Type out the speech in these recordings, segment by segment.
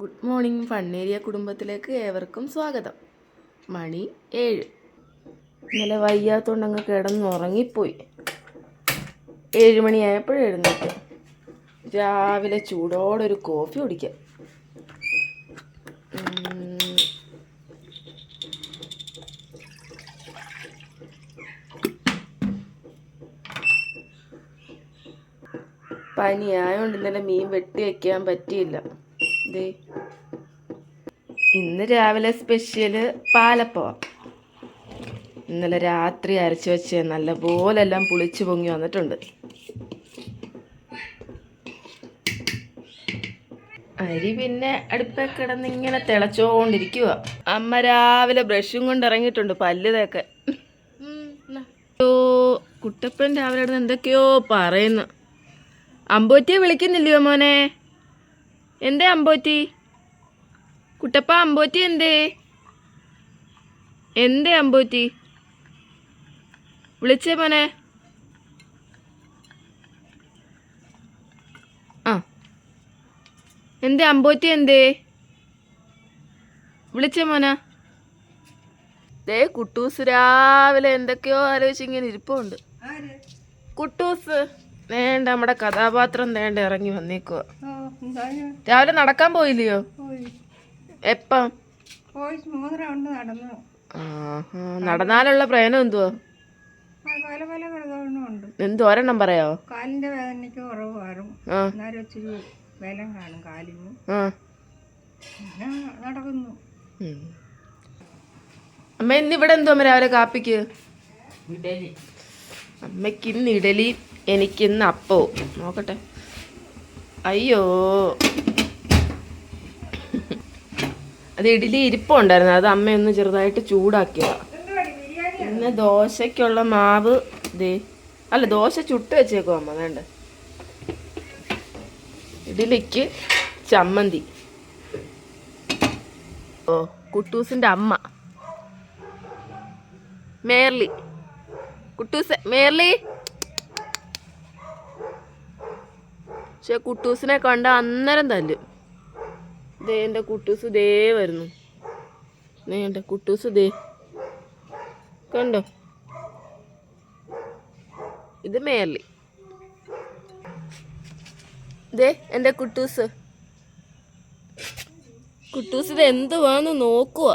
Good morning ഫണ്ണേരിയ കുടുംബത്തിലേക്ക് ഏവർക്കും സ്വാഗതം. മണി ഏഴ്. ഇന്നലെ വയ്യാത്തോണ്ട് അങ്ങ് കിടന്നുറങ്ങിപ്പോയി. ഏഴ് മണിയായപ്പോഴും എഴുന്നേറ്റ്. രാവിലെ ചൂടോടെ ഒരു കോഫി കുടിക്കാം. പനിയായോണ്ട് ഇന്നലെ മീൻ വെട്ടി വെക്കാൻ പറ്റിയില്ല. ദേ ഇന്ന് രാവിലെ സ്പെഷ്യൽ പാലപ്പവ. ഇന്നലെ രാത്രി അരച്ചു വെച്ച് നല്ല പോലെല്ലാം പുളിച്ചു പൊങ്ങി വന്നിട്ടുണ്ട്. അരി പിന്നെ അടുപ്പേ കിടന്നിങ്ങനെ തിളച്ചോണ്ടിരിക്കുക അമ്മ രാവിലെ ബ്രഷും കൊണ്ട് ഇറങ്ങിയിട്ടുണ്ട് പല്ല് തേക്കാൻ ഓ കുട്ടപ്പൻ രാവിലെ എന്തൊക്കെയോ പറയുന്നു. അമ്പൂറ്റിയെ വിളിക്കുന്നില്ലയോ മോനെ? എന്തേ അമ്പോറ്റി? കുട്ടപ്പ അമ്പോറ്റി എന്തേ? എന്തേ അമ്പോറ്റി? വിളിച്ചേ മോനെ. ആ. എന്തേ അമ്പോറ്റി എന്തേ? വിളിച്ചേ മോന. ദേ കുട്ടൂസ് രാവിലെ എന്തൊക്കെയോ ആലോചിച്ച് ഇങ്ങനെ ഇരിപ്പുണ്ട്. കുട്ടൂസ്. വേണ്ട നമ്മുടെ കഥാപാത്രം വേണ്ട ഇറങ്ങി വന്നേക്കുക രാവിലെ നടക്കാൻ പോയില്ലയോ? എപ്പം? പോയി മൂന്ന് റൗണ്ട് നടന്നു. ആഹാ, നടന്നാലുള്ള പ്രയോജനം എന്തുവാ? പല പല ഘടകങ്ങളുണ്ട് എന്തു ഒരെണ്ണം പറയാവോ? കാലിന്റെ വേദനയ്ക്ക് കുറവ് മാറും. അന്നേരം ഇച്ചിരി ബലം കാണും കാലിന്. ആ. പിന്നെ നടക്കുന്നു. അമ്മ ഇന്നിവിടെ എന്തോ അമ്മ രാവിലെ കാപ്പിക്ക്? അമ്മയ്ക്ക് ഇന്ന് ഇഡലി. എനിക്ക് ഇന്ന് അപ്പോ. നോക്കട്ടെ. അയ്യോ. അത് ഇഡ്ഡലി ഇരിപ്പുണ്ടായിരുന്നു. അത് അമ്മയൊന്ന് ചെറുതായിട്ട് ചൂടാക്കിയതാ. പിന്നെ ദോശയ്ക്കുള്ള മാവ് ദേ. അല്ല ദോശ ചുട്ട് വെച്ചേക്കോ അമ്മ. വേണ്ട. ഇഡ്ഡലിക്ക് ചമ്മന്തി. ഓ കുട്ടൂസിന്റെ അമ്മ. മേർലി. കുട്ടൂസ് മേർലി? പക്ഷെ കുട്ടൂസിനെ കണ്ട അന്നേരം തല്ലും. ദേ എന്റെ കുട്ടൂസ് ദേ വരുന്നു. ദേ എന്റെ കുട്ടൂസ് ദേ. കണ്ടോ? ഇത് മേലി ദേ എന്റെ കുട്ടൂസ്. കുട്ടൂസ് ഇത് എന്തുവാന്ന് നോക്കുക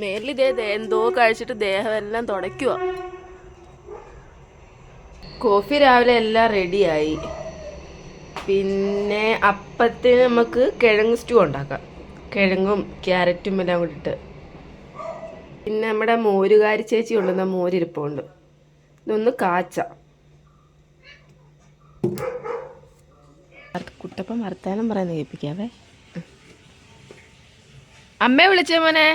മേലിൽ ദേ എന്തോ കഴിച്ചിട്ട് ദേഹമെല്ലാം തുടയ്ക്കുക കോഫി രാവിലെ എല്ലാം റെഡിയായി. പിന്നെ അപ്പത്തിന് നമുക്ക് കിഴങ്ങ് സ്റ്റൂ ഉണ്ടാക്കാം. കിഴങ്ങും ക്യാരറ്റും എല്ലാം കൂടിയിട്ട് പിന്നെ നമ്മുടെ മോരുകാരി ചേച്ചി കൊണ്ടുവന്ന മോരിരിപ്പുണ്ട്. ഇതൊന്ന് കാച്ച. കുട്ടപ്പം വർത്താനം പറയുന്നത് കേൾപ്പിക്കാവേ. അമ്മയെ വിളിച്ചേ മോനെ?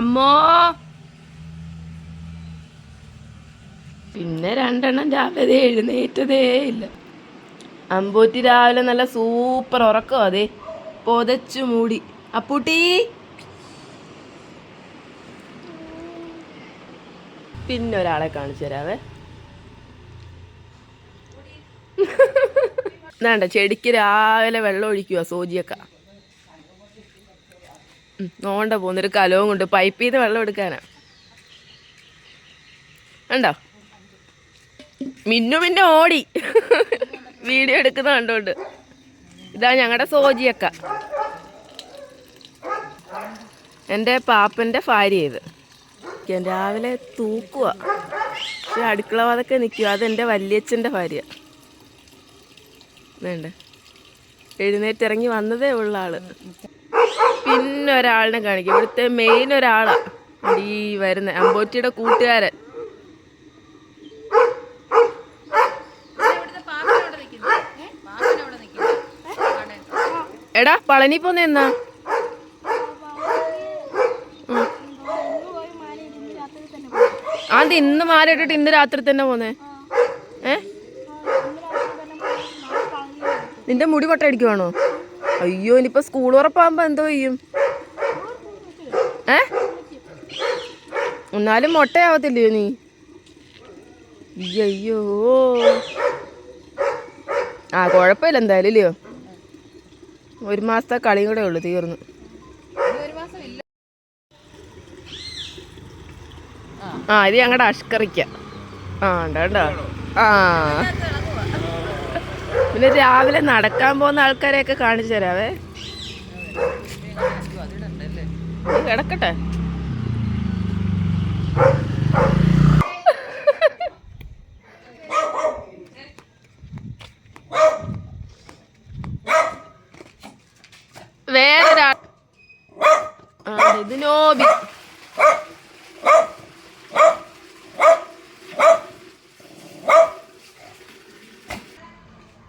അമ്മോ? പിന്നെ രണ്ടെണ്ണം രാവിലെ എഴുന്നേറ്റതേ ഇല്ല. അമ്പൂറ്റി രാവിലെ നല്ല സൂപ്പർ ഉറക്കം അതെ. പൊതച്ചു മൂടി. അപ്പൂട്ടി. പിന്നെ ഒരാളെ കാണിച്ചു തരാവേ. വേണ്ട ചെടിക്ക് രാവിലെ വെള്ളം ഒഴിക്കുക സോജിയൊക്കെ നോണ്ട പോകുന്നൊരു കലവും കൊണ്ട് പൈപ്പിൽ നിന്ന് വെള്ളം എടുക്കാനാ. ഉണ്ടോ മിന്നു മിന്നു ഓടി. വീഡിയോ എടുക്കുന്ന കണ്ടോണ്ട്. ഇതാ ഞങ്ങളുടെ സോജിയക്ക. എന്റെ പാപ്പന്റെ ഭാര്യ ഇത്. രാവിലെ തൂക്കുക പക്ഷെ അടുക്കള വാതൊക്കെ നിൽക്കുക അതെന്റെ വല്യച്ഛന്റെ ഭാര്യ. വേണ്ട? എഴുന്നേറ്റിറങ്ങി വന്നതേ ഉള്ള ആൾ. പിന്നെ ഒരാളിനെ കാണിക്കും. ഇവിടുത്തെ മെയിൻ ഒരാളാ. ഈ വരുന്ന അമ്പോറ്റിയുടെ കൂട്ടുകാരൻ എടാ പളനി പോന്ന എന്നാ. ആന്ത് ഇന്ന് മാല ഇട്ടിട്ട് ഇന്ന് രാത്രി തന്നെ പോന്നേ. ഏ? നിന്റെ മുടി കൊട്ടയടിക്കുവാണോ അയ്യോ ഇനിയിപ്പോ സ്കൂൾ ഉറപ്പാകുമ്പോ എന്തോ ചെയ്യും. ഏ? എന്നാലും മൊട്ടയാവത്തില്ലയോ നീ? അയ്യോ ആ കുഴപ്പമില്ല എന്തായാലും ഇല്ലയോ? ഒരു മാസത്തെ കളിയും കൂടെ ഉള്ളു തീർന്നു. ആ ഇത് ഞങ്ങളുടെ അഷ്കറിക്ക. ആ ഉണ്ടോ ആ. പിന്നെ രാവിലെ നടക്കാൻ പോകുന്ന ആൾക്കാരെയൊക്കെ കാണിച്ചു തരാവേ. കിടക്കട്ടെ വേറൊരാൾ ആ ഇത് നോബി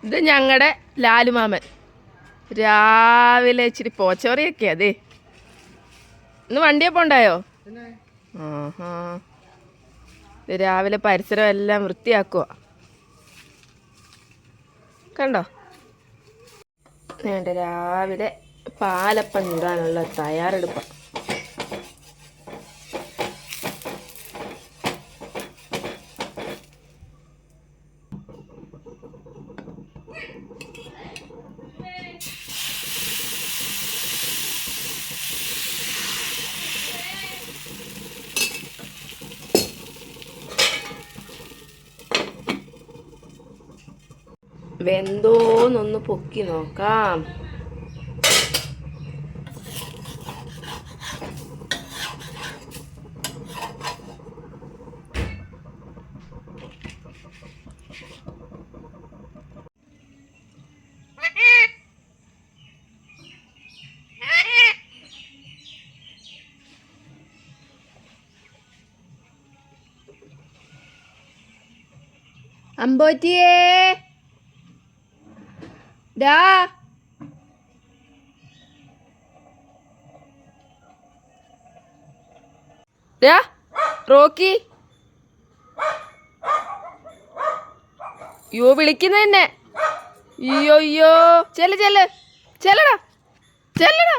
ഇത് ഞങ്ങളുടെ ലാലുമാമൻ രാവിലെ ഇച്ചിരി പോച്ചോറിയൊക്കെ അതെ. ഇന്ന് വണ്ടിയപ്പോൾ ഉണ്ടായോ? ആഹാ. ഇത് രാവിലെ പരിസരം എല്ലാം വൃത്തിയാക്കുക കണ്ടോ? വേണ്ട രാവിലെ പാലപ്പം ചൂടാനുള്ള തയ്യാറെടുപ്പ്. വെന്തോന്നൊന്ന് പൊക്കി നോക്കാം. അമ്പോറ്റിയേ. ഡാ ഡാ റോക്കി. യോ വിളിക്കുന്ന തന്നെ അയ്യോ അയ്യോ. ചെല്ല് ചെല്ല്. ചെല്ലടാ. ചെല്ലടാ.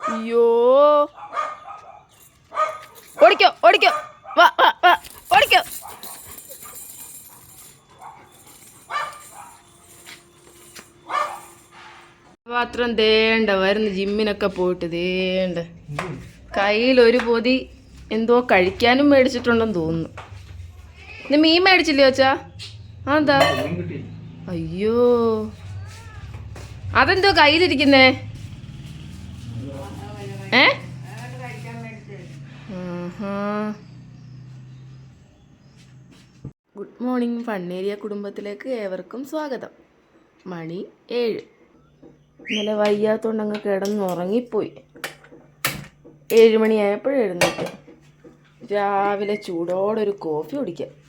അയ്യോ. ഓടിക്കോ ഓടിക്കോ. വാ വാ വാ. ഓടിക്കോ. പാത്രം തേണ്ട വരുന്നു ജിമ്മിനൊക്കെ പോയിട്ട് തേണ്ട കയ്യിൽ ഒരു പൊതി എന്തോ കഴിക്കാനും മേടിച്ചിട്ടുണ്ടെന്ന് തോന്നുന്നു. ഇന്ന് മീൻ മേടിച്ചില്ലേ അച്ഛാ? അതെന്താ? അയ്യോ. അതെന്തോ കയ്യിലിരിക്കുന്നേ? ഏ. ഗുഡ് മോർണിംഗ് ഫണ്ണേരിയ കുടുംബത്തിലേക്ക് ഏവർക്കും സ്വാഗതം. മണി ഏഴ്. ഇന്നലെ വയ്യാത്തോണ്ട് അങ്ങ് കിടന്നുറങ്ങിപ്പോയി. ഏഴ് മണിയായപ്പോഴും എഴുന്നേറ്റ്. രാവിലെ ചൂടോടെ ഒരു കോഫി കുടിക്കാം.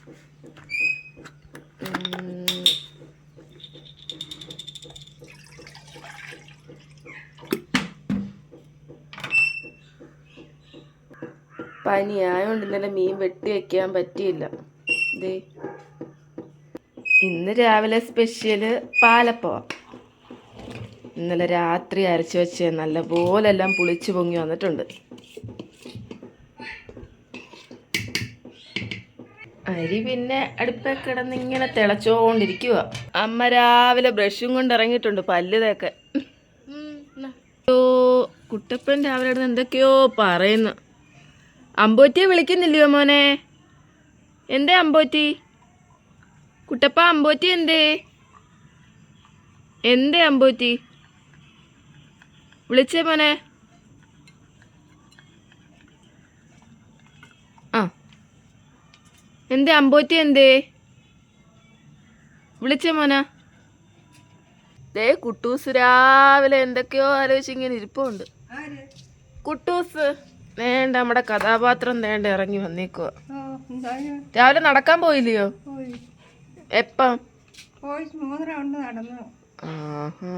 പനിയായോണ്ട് ഇന്നലെ മീൻ വെട്ടി വെക്കാൻ പറ്റിയില്ല. ദേ ഇന്ന് രാവിലെ സ്പെഷ്യൽ പാലപ്പവം. ഇന്നലെ രാത്രി അരച്ച് വെച്ച് നല്ലപോലെ എല്ലാം പുളിച്ചു പൊങ്ങി വന്നിട്ടുണ്ട്. അരി പിന്നെ അടുപ്പേ കിടന്ന് ഇങ്ങനെ തിളച്ചോണ്ടിരിക്കുക അമ്മ രാവിലെ ബ്രഷും കൊണ്ട് ഇറങ്ങിയിട്ടുണ്ട് പല്ല് തേക്കാൻ ഓ കുട്ടപ്പൻ രാവിലെ ഇടുന്ന എന്തൊക്കെയോ പറയുന്നു. അമ്പോറ്റിയെ വിളിക്കുന്നില്ലയോ മോനെ? എന്തേ അമ്പോറ്റി? കുട്ടപ്പ അമ്പോറ്റി എന്തേ? എന്തേ അമ്പോറ്റി? വിളിച്ചേ മോനെ. ആ. എന്തേ അമ്പോറ്റി എന്തേ? വിളിച്ചേ മോന. ദേ കുട്ടൂസ് രാവിലെ എന്തൊക്കെയോ ആലോചിച്ച് ഇങ്ങനെ ഇരിപ്പുണ്ട്. കുട്ടൂസ് വേണ്ട നമ്മുടെ കഥാപാത്രം വേണ്ട ഇറങ്ങി വന്നേക്കുക എന്തായാലും രാവിലെ നടക്കാൻ പോയില്ലയോ? പോയി. എപ്പം? മൂന്ന് റൗണ്ട് നടന്നു.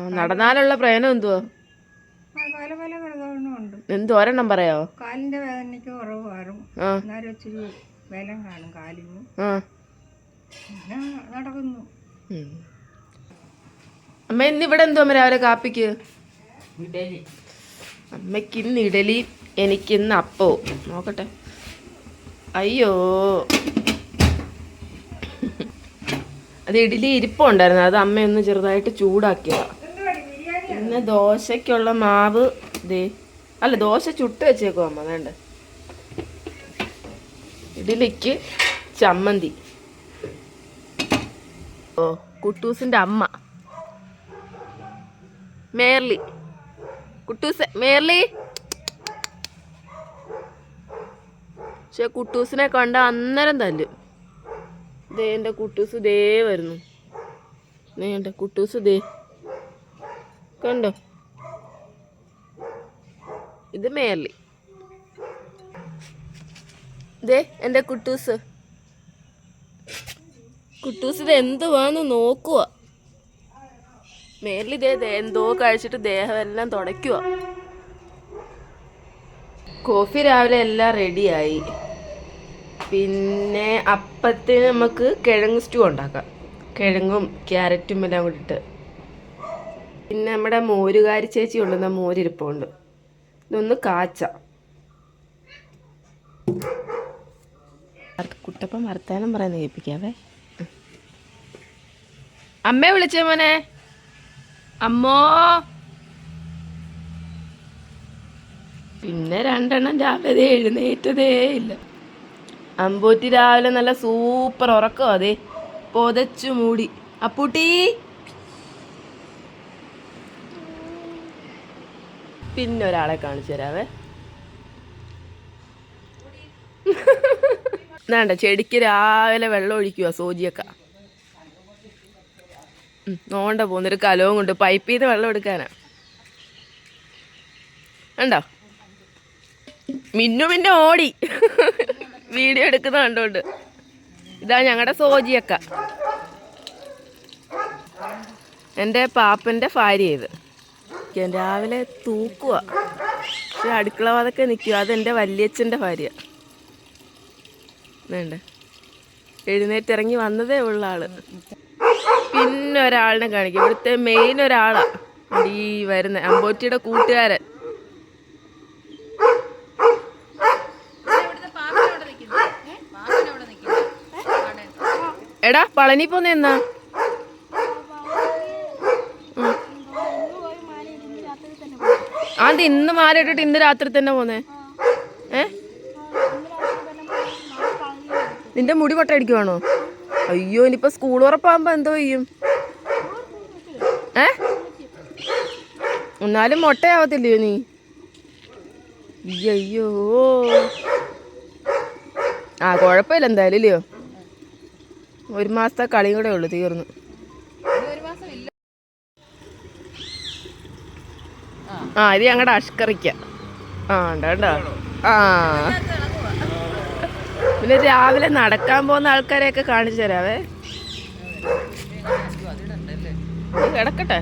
നടന്നാലുള്ള പ്രയോജനം എന്തുവാ? പല പല ഘടകങ്ങളുണ്ട് എന്തു ഒരെണ്ണം പറയാവോ? കാലിന്റെ വേദനയ്ക്ക് കുറവ് മാറും. ആ. അന്നേരം ഇച്ചിരി ബലം കാണും കാലിന്. ആ. പിന്നെ നടക്കുന്നു. അമ്മ ഇന്ന് ഇവിടെ എന്തോ അമ്മ രാവിലെ കാപ്പിക്ക്? അമ്മയ്ക്ക് ഇന്ന് ഇഡലി എനിക്കിന്ന് അപ്പോ നോക്കട്ടെ. അയ്യോ. അത് ഇഡ്ഡലി ഇരിപ്പുണ്ടായിരുന്നു അത് അമ്മയൊന്ന് ചെറുതായിട്ട് ചൂടാക്കിയ പിന്നെ ദോശയ്ക്കുള്ള മാവ് ദേ അല്ല ദോശ ചുട്ട് വെച്ചേക്കോ അമ്മ. വേണ്ട ഇഡ്ഡലിക്ക് ചമ്മന്തി. ഓ കുട്ടൂസിന്റെ അമ്മ. മേർലി. കുട്ടൂസ് മേർലി? പക്ഷെ കുട്ടൂസിനെ കണ്ട അന്നേരം തല്ലും. ദേ എന്റെ കുട്ടൂസ് ദേ വരുന്നു. എന്റെ കുട്ടൂസ് ദേ. കണ്ടോ? ഇത് മേലി. ദേ എന്റെ കുട്ടൂസ്. കുട്ടൂസ് ഇത് എന്തുവാന്ന് നോക്കുക മേലിൽ ദേ എന്തോ കഴിച്ചിട്ട് ദേഹമെല്ലാം തുടയ്ക്കുക കോഫി രാവിലെ എല്ലാം റെഡിയായി പിന്നെ അപ്പത്തിന് നമുക്ക് കിഴങ്ങ് സ്റ്റൂ ഉണ്ടാക്കാം. കിഴങ്ങും ക്യാരറ്റും എല്ലാം കൂടി ഇട്ട്. പിന്നെ നമ്മുടെ മോരുകാരി ചേച്ചി കൊണ്ടുവന്ന മോരിരിപ്പുണ്ട്. ഇതൊന്ന് കാച്ച. കുട്ടപ്പം വർത്താനം പറയാൻ കേൾപ്പിക്കാവേ. അമ്മ വിളിച്ചേ മോനെ. അമ്മോ. പിന്നെ രണ്ടെണ്ണം രാവിലെ എഴുന്നേറ്റതേ ഇല്ല. അമ്പൂറ്റി രാവിലെ നല്ല സൂപ്പർ ഉറക്കം അതെ. പൊതച്ചു മൂടി. അപ്പൂട്ടി. പിന്നെ ഒരാളെ കാണിച്ചു തരാവേ. വേണ്ട ചെടിക്ക് രാവിലെ വെള്ളം ഒഴിക്കുക സൂചിയൊക്കെ. ഉം, നോണ്ട പോകുന്നൊരു കലവും കൊണ്ട് പൈപ്പിൽ നിന്ന് വെള്ളം എടുക്കാനാ. ഉണ്ടോ മിന്നു മിന്നു ഓടി. വീഡിയോ എടുക്കുന്ന കണ്ടോണ്ട്. ഇതാ ഞങ്ങളുടെ സോജിയൊക്കെ. എന്റെ പാപ്പന്റെ ഭാര്യ ഇത്. രാവിലെ തൂക്കുക പക്ഷെ അടുക്കള വാതൊക്കെ നിൽക്കുക അതെന്റെ വല്യച്ഛന്റെ ഭാര്യ. വേണ്ട? എഴുന്നേറ്റ് ഇറങ്ങി വന്നതേ ഉള്ള ആൾ. പിന്നെ ഒരാളിനെ കാണിക്കും. ഇവിടുത്തെ മെയിൻ ഒരാളാ. ഈ വരുന്ന. അമ്പോറ്റിയുടെ കൂട്ടുകാരൻ. എടാ പളനി പോന്ന ഉം. ആന്ത് ഇന്ന് മാല ഇട്ടിട്ട് ഇന്ന് രാത്രി തന്നെ പോന്നേ. ഏ? നിന്റെ മുടി പൊട്ടടിക്കുവാണോ അയ്യോ ഇനിയിപ്പോ സ്കൂൾ ഉറപ്പാകുമ്പോ എന്തോ ചെയ്യും. ഏ? എന്നാലും മൊട്ടയാവത്തില്ലയോ നീ? അയ്യോ ആ കുഴപ്പമില്ല എന്തായാലും ഇല്ലയോ? ഒരു മാസത്തെ കളിയും കൂടെ ഉള്ളു തീർന്നു. ആ ഇത് ഞങ്ങളുടെ അഷ്കറിക്ക. ആ ഉണ്ടോ ആ. പിന്നെ രാവിലെ നടക്കാൻ പോകുന്ന ആൾക്കാരെയൊക്കെ കാണിച്ചു തരാവേ. കിടക്കട്ടെ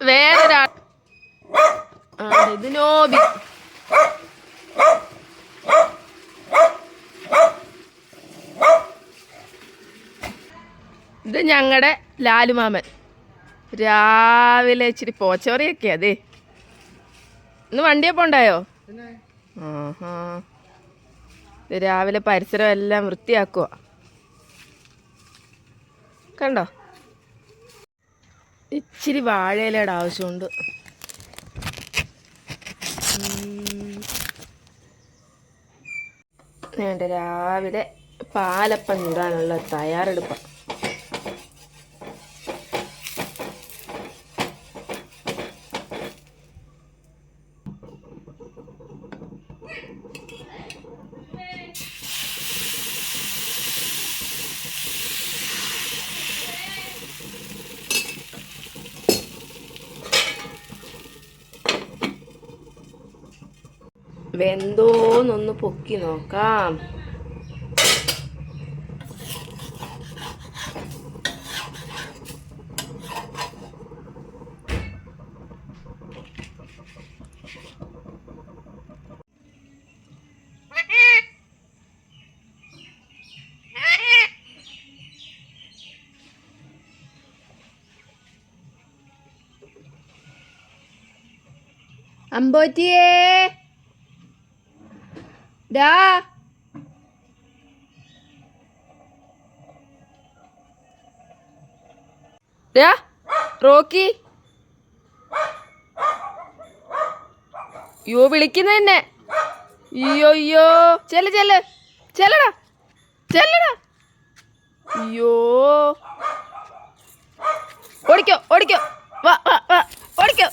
വേറൊരാൾ ആ ഇത് നോബി. ഇത് ഞങ്ങളുടെ ലാലുമാമൻ. രാവിലെ ഇച്ചിരി പോച്ചോറിയൊക്കെ അതെ. ഇന്ന് വണ്ടിയപ്പോൾ ഉണ്ടായോ? ആഹാ. ഇത് രാവിലെ പരിസരം എല്ലാം വൃത്തിയാക്കുക കണ്ടോ? ഇച്ചിരി വാഴയിലയുടെ ആവശ്യമുണ്ട്. രാവിലെ പാലപ്പം ചൂടാനുള്ള തയ്യാറെടുപ്പാണ് വെന്തോന്നൊന്ന് പൊക്കി നോക്കാം. അമ്പോറ്റിയേ. ഡാ. ഡാ റോക്കി. അയ്യോ വിളിക്കുന്ന തന്നെ അയ്യോ അയ്യോ. ചെല്ല് ചെല്ല്. ചെല്ലടാ. ചെല്ലടാ. അയ്യോ. ഓടിക്കോ ഓടിക്കോ. വാ വാ വാ. ഓടിക്കോ.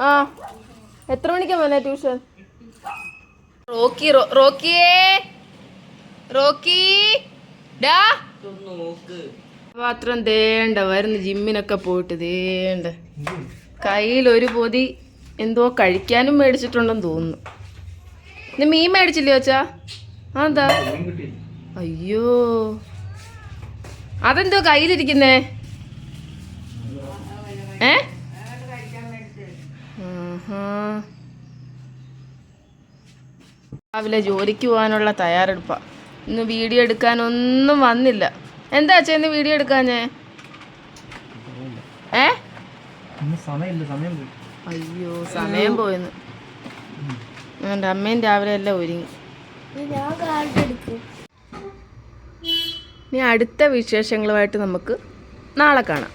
ആ. എത്ര മണിക്കാ മോനെ ട്യൂഷൻ? റോക്കി റോക്കിയേ. റോക്കി. തേണ്ട വരുന്ന ജിമ്മിനൊക്കെ പോയിട്ട് തേണ്ട. കയ്യിൽ ഒരു പൊതി എന്തോ കഴിക്കാനും മേടിച്ചിട്ടുണ്ടെന്ന് തോന്നുന്നു. ഇന്ന് മീൻ മേടിച്ചില്ലേ അച്ഛാ? അതെന്താ? അയ്യോ. അതെന്തോ കയ്യിലിരിക്കുന്നേ ഏ ആഹാ. രാവിലെ ജോലിക്ക് പോകാനുള്ള തയ്യാറെടുപ്പാ. ഇന്ന് വീഡിയോ എടുക്കാനൊന്നും വന്നില്ല. എന്താ അച്ഛൻ ഇന്ന് വീഡിയോ എടുക്കാഞ്ഞേ ഏ? അയ്യോ സമയം പോയെന്ന്. എന്റെ അമ്മയും രാവിലെ എല്ലാം ഒരുങ്ങി. ഇനി അടുത്ത വിശേഷങ്ങളുമായിട്ട് നമുക്ക് നാളെ കാണാം.